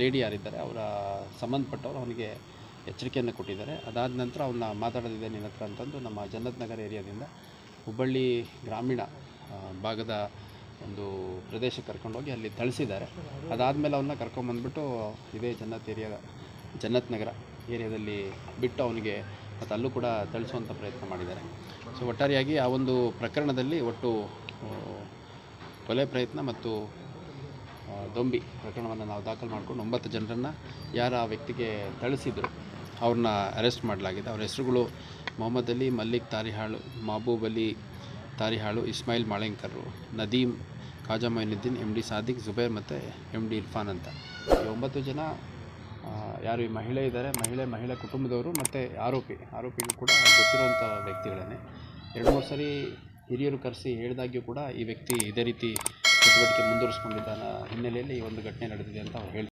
Lady ಯಾರಿದ್ದಾರೆ, ಅವರ ಸಂಬಂಧಪಟ್ಟವರು ಅವನಿಗೆ ಎಚ್ಚರಿಕೆಯನ್ನು ಕೊಟ್ಟಿದ್ದಾರೆ. ಅದಾದ ನಂತರ ಅವನ್ನ ಮಾತಾಡೋದಿದೆ ನಿನ್ನ ಹತ್ರ ಅಂತಂದು ನಮ್ಮ ಜನ್ನತ್ ನಗರ ಏರಿಯಾದಿಂದ ಹುಬ್ಬಳ್ಳಿ ಗ್ರಾಮೀಣ ಭಾಗದ ಒಂದು ಪ್ರದೇಶಕ್ಕೆ ಕರ್ಕೊಂಡೋಗಿ ಅಲ್ಲಿ ಥಳಿಸಿದ್ದಾರೆ. ಅದಾದಮೇಲೆ ಅವನ್ನ ಕರ್ಕೊಂಬಂದ್ಬಿಟ್ಟು ಇದೇ ಜನ್ನತ್ ಏರಿಯಾದ ಜನ್ನತ್ ನಗರ ಏರಿಯಾದಲ್ಲಿ ಬಿಟ್ಟು ಅವನಿಗೆ ಮತ್ತು ಅಲ್ಲೂ ಕೂಡ ಥಳಿಸುವಂಥ ಪ್ರಯತ್ನ ಮಾಡಿದ್ದಾರೆ. ಸೊ ಒಟ್ಟಾರೆಯಾಗಿ ಆ ಒಂದು ಪ್ರಕರಣದಲ್ಲಿ ಒಟ್ಟು ಕೊಲೆ ಪ್ರಯತ್ನ ಮತ್ತು ದೊಂಬಿ ಪ್ರಕರಣವನ್ನು ನಾವು ದಾಖಲು ಮಾಡಿಕೊಂಡು ಒಂಬತ್ತು ಜನರನ್ನು ಯಾರು ಆ ವ್ಯಕ್ತಿಗೆ ಥಳಿಸಿದ್ರು, ಅವ್ರನ್ನ ಅರೆಸ್ಟ್ ಮಾಡಲಾಗಿದೆ. ಅವ್ರ ಹೆಸರುಗಳು ಮೊಹಮ್ಮದ್ ಅಲಿ, ಮಲ್ಲಿಕ್ ತಾರಿಹಾಳು, ಮಹಬೂಬ್ ಅಲಿ ತಾರಿಹಾಳು, ಇಸ್ಮಾಯಿಲ್ ಮಾಳೆಂಕರ್ ನದೀಮ್ ಖಾಜಾ ಮೊಯಿನುದ್ದೀನ್ ಎಂ ಡಿ ಸಾದಿಕ್, ಜುಬೇರ್ ಮತ್ತು ಎಂ ಡಿ ಇರ್ಫಾನ್ ಅಂತ. ಈ ಒಂಬತ್ತು ಜನ ಯಾರು ಈ ಮಹಿಳೆ ಇದ್ದಾರೆ, ಮಹಿಳೆ ಮಹಿಳೆ ಕುಟುಂಬದವರು ಮತ್ತು ಆರೋಪಿ. ಆರೋಪಿಗಳು ಕೂಡ ಗೊತ್ತಿರುವಂಥ ವ್ಯಕ್ತಿಗಳನ್ನೇ. ಎರಡು ಮೂರು ಸರಿ ಹಿರಿಯರು ಕರೆಸಿ ಹೇಳಿದಾಗ್ಯೂ ಕೂಡ ಈ ವ್ಯಕ್ತಿ ಇದೇ ರೀತಿ ಚಟುವಟಿಕೆ ಮುಂದುವರಿಸ್ಕೊಂಡಿದ್ದಾನ ಹಿನ್ನೆಲೆಯಲ್ಲಿ ಈ ಒಂದು ಘಟನೆ ನಡೆದಿದೆ ಅಂತ ಅವರು ಹೇಳ್ತಾರೆ